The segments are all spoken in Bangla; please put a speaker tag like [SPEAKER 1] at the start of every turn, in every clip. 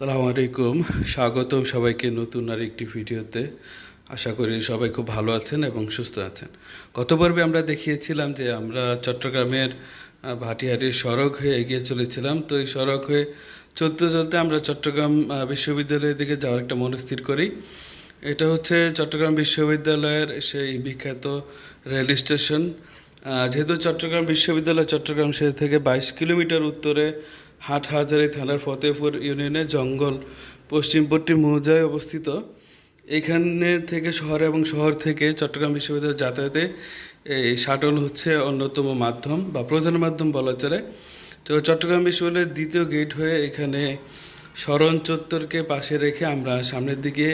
[SPEAKER 1] আসসালামু আলাইকুম, স্বাগতম সবাইকে নতুন আর একটি ভিডিওতে। আশা করি সবাই খুব ভালো আছেন এবং সুস্থ আছেন। গত পর্বে আমরা দেখিয়েছিলাম যে আমরা চট্টগ্রামের ভাটিহাটির সড়ক হয়ে এগিয়ে চলেছিলাম। তো এই সড়ক হয়ে চলতে চলতে আমরা চট্টগ্রাম বিশ্ববিদ্যালয়ের দিকে যাওয়ার একটা মনস্থির করি। এটা হচ্ছে চট্টগ্রাম বিশ্ববিদ্যালয়ের সেই বিখ্যাত রেল স্টেশন। যেহেতু চট্টগ্রাম বিশ্ববিদ্যালয় চট্টগ্রাম সে থেকে বাইশ কিলোমিটার উত্তরে হাটহাজারী থানার ফতেপুর ইউনিয়নে জঙ্গল পশ্চিমপট্টি মৌজায় অবস্থিত। এখানে থেকে শহর এবং শহর থেকে চট্টগ্রাম বিশ্ববিদ্যালয় যাতায়াতে এই শাটল হচ্ছে অন্যতম মাধ্যম বা প্রধান মাধ্যম বলা চলে। তো চট্টগ্রাম বিশ্ববিদ্যালয়ের দ্বিতীয় গেট হয়ে এখানে স্মরণ চত্বরকে পাশে রেখে আমরা সামনের দিকে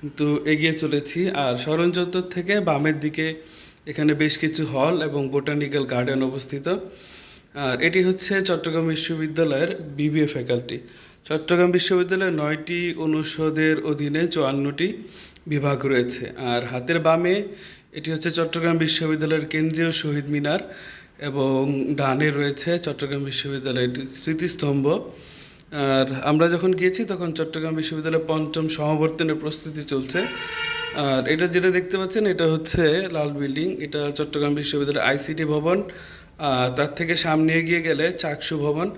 [SPEAKER 1] কিন্তু এগিয়ে চলেছি। আর স্মরণ চত্বর থেকে বামের দিকে এখানে বেশ কিছু হল এবং বোটানিক্যাল গার্ডেন অবস্থিত। আর এটি হচ্ছে চট্টগ্রাম বিশ্ববিদ্যালয়ের বিবিএ ফ্যাকাল্টি চট্টগ্রাম বিশ্ববিদ্যালয়ের নয়টি অনুষদের অধীনে চুয়ান্নটি বিভাগ রয়েছে। আর হাতের বামে এটি হচ্ছে চট্টগ্রাম বিশ্ববিদ্যালয়ের কেন্দ্রীয় শহীদ মিনার এবং ডানে রয়েছে চট্টগ্রাম বিশ্ববিদ্যালয়ের স্মৃতিস্তম্ভ। আর আমরা যখন গিয়েছি তখন চট্টগ্রাম বিশ্ববিদ্যালয়ের পঞ্চম সমাবর্তনের প্রস্তুতি চলছে। আর এটা যেটা দেখতে পাচ্ছেন এটা হচ্ছে লাল বিল্ডিং। এটা চট্টগ্রাম বিশ্ববিদ্যালয়ের আইসিটি ভবন। তার থেকে সামনে এগিয়ে গেলে চাকসু ভবন।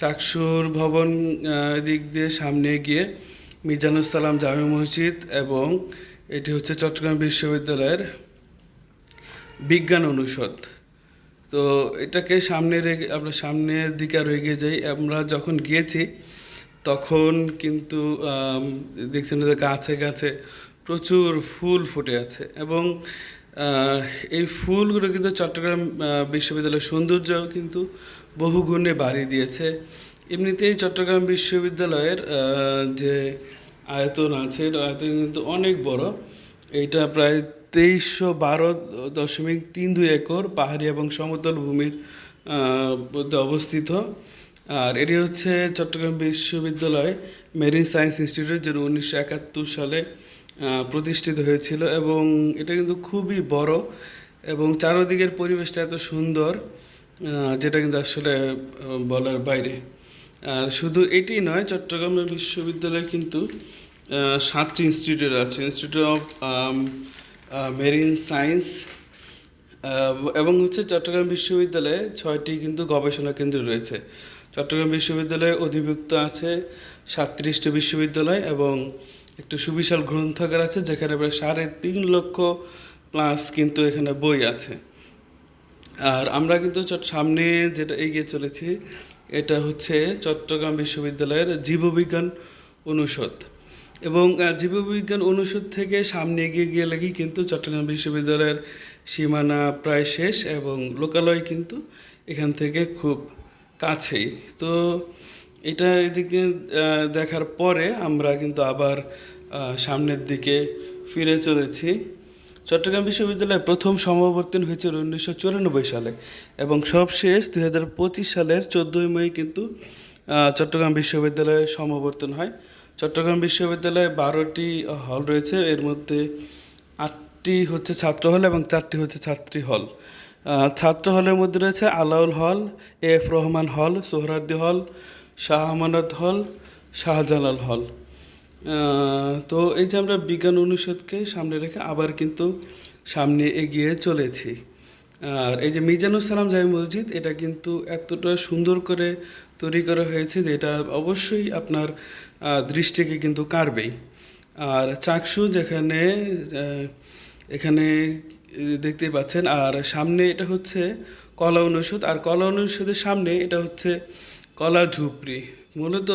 [SPEAKER 1] চাকসুর ভবন দিক দিয়ে সামনে গিয়ে মিজানুর সালাম জামে মসজিদ এবং এটি হচ্ছে চট্টগ্রাম বিশ্ববিদ্যালয়ের বিজ্ঞান অনুষদ। তো এটাকে সামনে রেখে, আমরা সামনের দিকে আরও এগিয়ে যাই। আমরা যখন গিয়েছি, তখন কিন্তু দেখছেন যে গাছে গাছে প্রচুর ফুল ফুটে আছে এবং এই ফুলগুলো কিন্তু চট্টগ্রাম বিশ্ববিদ্যালয়ের সৌন্দর্যও কিন্তু বহু গুণে বাড়িয়ে দিয়েছে। এমনিতেই চট্টগ্রাম বিশ্ববিদ্যালয়ের যে আয়তন আছে আয়তন কিন্তু অনেক বড়। এটা প্রায় তেইশশো বারো দশমিক তিন দুই একর পাহাড়ি এবং সমতল ভূমির মধ্যে অবস্থিত। আর এটি হচ্ছে চট্টগ্রাম বিশ্ববিদ্যালয় মেরিন সায়েন্স ইনস্টিটিউট যেটা উনিশশো একাত্তর সালে প্রতিষ্ঠিত হয়েছিল এবং এটা কিন্তু খুবই বড় এবং চারদিকের পরিবেশটা এত সুন্দর যেটা কিন্তু আসলে বলার বাইরে। আর শুধু এটি নয়, চট্টগ্রাম বিশ্ববিদ্যালয়ে কিন্তু সাতটি ইনস্টিটিউট আছে। ইনস্টিটিউট অফ মেরিন সায়েন্স এবং হচ্ছে চট্টগ্রাম বিশ্ববিদ্যালয়ে ছয়টি কিন্তু গবেষণা কেন্দ্র রয়েছে। চট্টগ্রাম বিশ্ববিদ্যালয়ে অধিভুক্ত আছে সাতত্রিশটি বিশ্ববিদ্যালয় এবং একটি সুবিশাল গ্রন্থাগার আছে, যেখানে প্রায় সাড়ে তিন লক্ষ প্লাস কিন্তু এখানে বই আছে। আর আমরা কিন্তু সামনে যেটা এগিয়ে চলেছি, এটা হচ্ছে চট্টগ্রাম বিশ্ববিদ্যালয়ের জীববিজ্ঞান অনুষদ। এবং জীববিজ্ঞান অনুষদ থেকে সামনে এগিয়ে গেলেই কিন্তু চট্টগ্রাম বিশ্ববিদ্যালয়ের সীমানা প্রায় শেষ এবং লোকালয় কিন্তু এখান থেকে খুব কাছেই। তো এটা এদিকে দেখার পরে আমরা কিন্তু আবার সামনের দিকে ফিরে চলেছি। চট্টগ্রাম বিশ্ববিদ্যালয়ে প্রথম সমাবর্তন হয়েছিল উনিশশো চুরানব্বই সালে এবং সবশেষ দুই হাজার পঁচিশ সালের চোদ্দোই মে কিন্তু চট্টগ্রাম বিশ্ববিদ্যালয়ে সমাবর্তন হয়। চট্টগ্রাম বিশ্ববিদ্যালয়ে বারোটি হল রয়েছে। এর মধ্যে আটটি হচ্ছে ছাত্র হল এবং চারটি হচ্ছে ছাত্রী হল। ছাত্র হলের মধ্যে রয়েছে আলাউল হল এফ রহমান হল সোহরাদ্দি হল শাহ আমানত হল, শাহজালাল হল। তো এই যে আমরা বিজ্ঞান অনুষদকে সামনে রেখে আবার কিন্তু সামনে এগিয়ে চলেছি। আর এই যে মিজানুর সালাম জামি মসজিদ, এটা কিন্তু এতটা সুন্দর করে তৈরি করা হয়েছে যে এটা অবশ্যই আপনার দৃষ্টিকে কিন্তু কাড়বেই। আর চাকসু যেখানে এখানে দেখতেই পাচ্ছেন, আর সামনে এটা হচ্ছে কলা অনুষদ, আর কলা অনুষদের সামনে এটা হচ্ছে কলা ঝুপড়ি। মূলত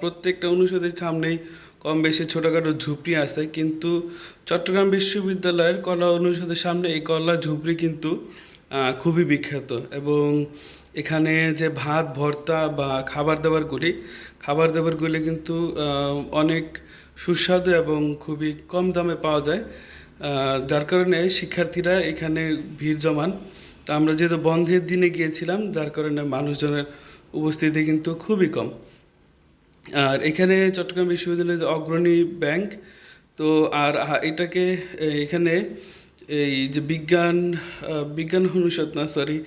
[SPEAKER 1] প্রত্যেকটা অনুষদের সামনেই কম বেশি ছোটোখাটো ঝুপড়ি আছে, কিন্তু চট্টগ্রাম বিশ্ববিদ্যালয়ের কলা অনুষদের সামনে এই কলা ঝুপড়ি কিন্তু খুবই বিখ্যাত। এবং এখানে যে ভাত, ভর্তা বা খাবার দাবারগুলি খাবার দাবারগুলি কিন্তু অনেক সুস্বাদু এবং খুবই কম দামে পাওয়া যায়। যার কারণে শিক্ষার্থীরা এখানে ভিড় জমান। তা আমরা যেহেতু বন্ধের দিনে গিয়েছিলাম, যার কারণে মানুষজনের উপস্থিতি কিন্তু খুবই কম। আর এখানে চট্টগ্রাম বিশ্ববিদ্যালয়ের অগ্রণী ব্যাংক, তো আর এটাকে এখানে এই যে বিজ্ঞান বিজ্ঞান অনুষদ না সরি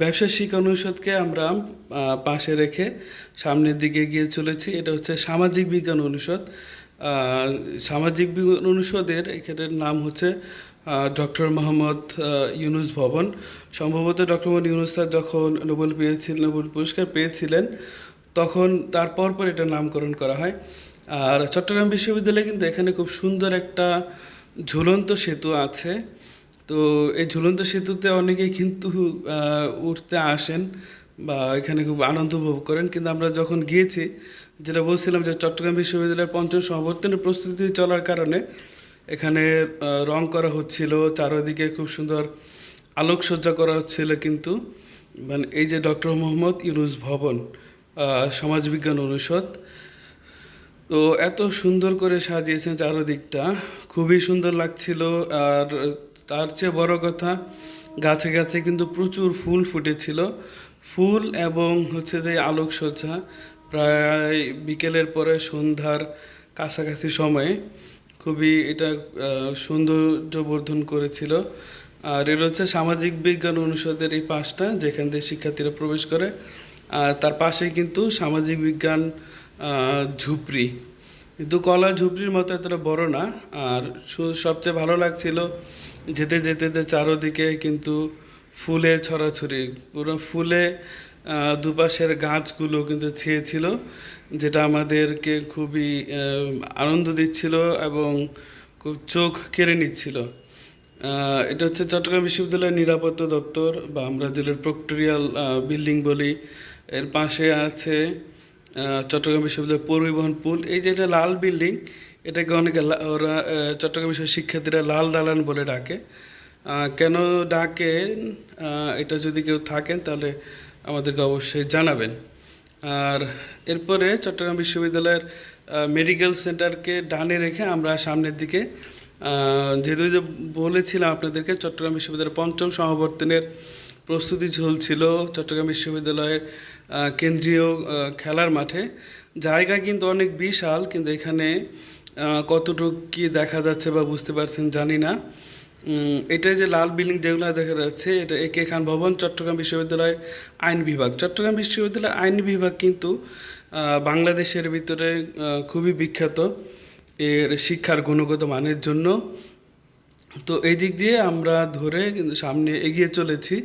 [SPEAKER 1] ব্যবসা শিক্ষা অনুষদকে আমরা পাশে রেখে সামনের দিকে গিয়ে চলেছি। এটা হচ্ছে সামাজিক বিজ্ঞান অনুষদ। সামাজিক বিজ্ঞান অনুষদের এখানের নাম হচ্ছে ডক্টর মোহাম্মদ ইউনুস ভবন। সম্ভবত ডক্টর মোহাম্মদ ইউনুস স্যার যখন নোবেল পেয়েছিলেন, নোবেল পুরস্কার পেয়েছিলেন, তখন তারপর পর এটা নামকরণ করা হয়। আর চট্টগ্রাম বিশ্ববিদ্যালয়ে কিন্তু এখানে খুব সুন্দর একটা ঝুলন্ত সেতু আছে। তো এই ঝুলন্ত সেতুতে অনেকেই কিন্তু উঠতে আসেন বা এখানে খুব আনন্দ উপভোগ করেন। কিন্তু আমরা যখন গিয়েছি, যেটা বলছিলাম যে চট্টগ্রাম বিশ্ববিদ্যালয়ের পঞ্চম সমাবর্তনের প্রস্তুতি চলার কারণে এখানে রং করা হচ্ছিল, চারদিকে খুব সুন্দর আলোকসজ্জা করা হচ্ছিল কিন্তু। মানে এই যে ডক্টর মোহাম্মদ ইউনুস ভবন সমাজবিজ্ঞান অনুষদ, তো এত সুন্দর করে সাজিয়েছেন চারদিকটা, খুবই সুন্দর লাগছিল। আর তার চেয়ে বড় কথা, গাছে গাছে কিন্তু প্রচুর ফুল ফুটেছিল। ফুল এবং হচ্ছে যে আলোকসজ্জা, প্রায় বিকেলের পরে সন্ধ্যার কাছাকাছি সময়ে খুবই এটা সৌন্দর্যবর্ধন করেছিল। আর এটা হচ্ছে সামাজিক বিজ্ঞান অনুষদের এই পাশটা যেখান থেকে শিক্ষার্থীরা প্রবেশ করে। আর তার পাশেই কিন্তু সামাজিক বিজ্ঞান ঝুপড়ি। কিন্তু কলা ঝুপড়ির মতো এতটা বড় না। আর সবচেয়ে ভালো লাগছিল যেতে যেতে চারোদিকে কিন্তু ফুলে ছড়াছড়ি, পুরো ফুলে দুপাশের গাছগুলো কিন্তু ছেয়েছিল যেটা আমাদেরকে খুবই আনন্দ দিচ্ছিল এবং খুব চোখ কেড়ে নিচ্ছিল। এটা হচ্ছে চট্টগ্রাম বিশ্ববিদ্যালয়ের নিরাপত্তা দপ্তর বা আমরা যেটার প্রক্টোরিয়াল বিল্ডিং বলি। এর পাশে আছে চট্টগ্রাম বিশ্ববিদ্যালয় পরিবহন পুল। এই যে এটা লাল বিল্ডিং, এটাকে অনেকে ওরা চট্টগ্রাম বিশ্ববিদ্যালয়ের শিক্ষার্থীরা লাল দালান বলে ডাকে। কেন ডাকে এটা যদি কেউ থাকেন তাহলে আমাদেরকে অবশ্যই জানাবেন। আর এরপরে চট্টগ্রাম বিশ্ববিদ্যালয়ের মেডিকেল সেন্টারকে ডানে রেখে আমরা সামনের দিকে যেহেতু যে বলেছিলাম আপনাদেরকে, চট্টগ্রাম বিশ্ববিদ্যালয়ের পঞ্চম সমাবর্তনের প্রস্তুতি চলছিল চট্টগ্রাম বিশ্ববিদ্যালয়ের কেন্দ্রীয় খেলার মাঠে। জায়গা কিন্তু অনেক বিশাল, কিন্তু এখানে কতটুকু কি দেখা যাচ্ছে বা বুঝতে পারছেন জানি না। এটা যে লাল বিল্ডিং যেগুলো দেখা যাচ্ছে, এটা এ কে খান ভবন, চট্টগ্রাম বিশ্ববিদ্যালয় আইন বিভাগ। চট্টগ্রাম বিশ্ববিদ্যালয় আইন বিভাগ কিন্তু বাংলাদেশের ভিতরে খুবই বিখ্যাত এর শিক্ষার গুণগত মানের জন্য। তো এই দিক দিয়ে আমরা ধরে সামনে এগিয়ে চলেছি।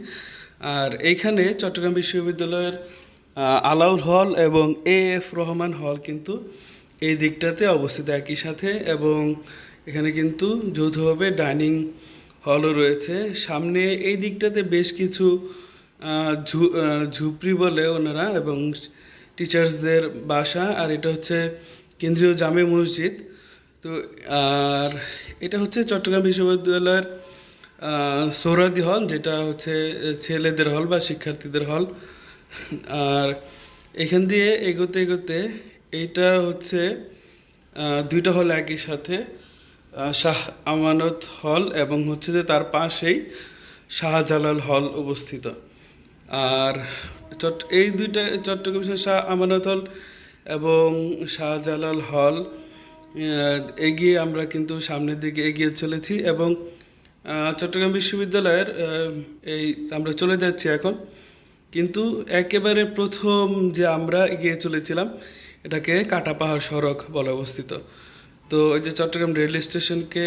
[SPEAKER 1] আর এইখানে চট্টগ্রাম বিশ্ববিদ্যালয়ের আলাউল হল এবং এ এফ রহমান হল কিন্তু এই দিকটাতে অবস্থিত একই সাথে এবং এখানে কিন্তু যৌথভাবে ডাইনিং হলও রয়েছে। সামনে এই দিকটাতে বেশ কিছু ঝুপড়ি বলে ওনারা এবং টিচার্সদের বাসা। আর এটা হচ্ছে কেন্দ্রীয় জামে মসজিদ। তো আর এটা হচ্ছে চট্টগ্রাম বিশ্ববিদ্যালয়ের আহ, সোহরাদি হল যেটা হচ্ছে ছেলেদের হল বা শিক্ষার্থীদের হল। আর এখান দিয়ে এগোতে এগোতে এইটা হচ্ছে দুইটা হল একই সাথে। শাহ আমানত হল এবং হচ্ছে যে তার পাশেই শাহজালাল হল অবস্থিত আর চট এই দুইটা চট্টগ্রাম শাহ আমানত হল এবং শাহজালাল হল এগিয়ে আমরা কিন্তু সামনের দিকে এগিয়ে চলেছি এবং চট্টগ্রাম বিশ্ববিদ্যালয়ের এই আমরা চলে যাচ্ছি এখন। কিন্তু একেবারে প্রথম যে আমরা এগিয়ে চলেছিলাম, এটাকে কাটাপাহাড় সড়ক বলে অবস্থিত। তো এই যে চট্টগ্রাম রেল স্টেশনকে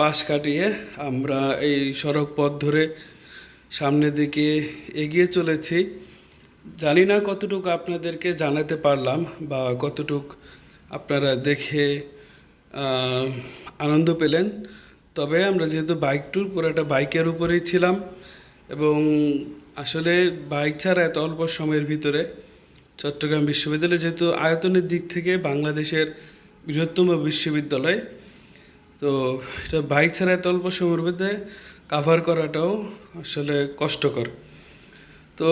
[SPEAKER 1] পাশ কাটিয়ে আমরা এই সড়ক পথ ধরে সামনের দিকে এগিয়ে চলেছি। জানি না কতটুকু আপনাদেরকে জানাতে পারলাম বা কতটুক আপনারা দেখে আনন্দ পেলেন। তবে আমরা যেহেতু বাইক ট্যুর পুরোটা বাইকের উপরেই ছিলাম এবং আসলে বাইক ছাড়া এত অল্প সময়ের ভিতরে চট্টগ্রাম বিশ্ববিদ্যালয় যেহেতু আয়তনের দিক থেকে বাংলাদেশের বৃহত্তম বিশ্ববিদ্যালয়। তো এটা বাইক ছাড়া এত অল্প সময়ের মধ্যে কাভার করাটাও আসলে কষ্টকর। তো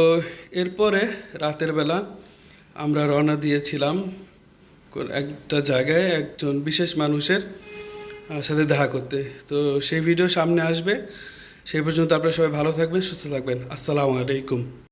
[SPEAKER 1] এরপরে রাতের বেলা আমরা রওনা দিয়েছিলাম একটা জায়গায় একজন বিশেষ মানুষের সাথে দেখা করতে। তো সেই ভিডিও সামনে আসবে। সেই পর্যন্ত আপনারা সবাই ভালো থাকবেন, সুস্থ থাকবেন। আসসালামু আলাইকুম।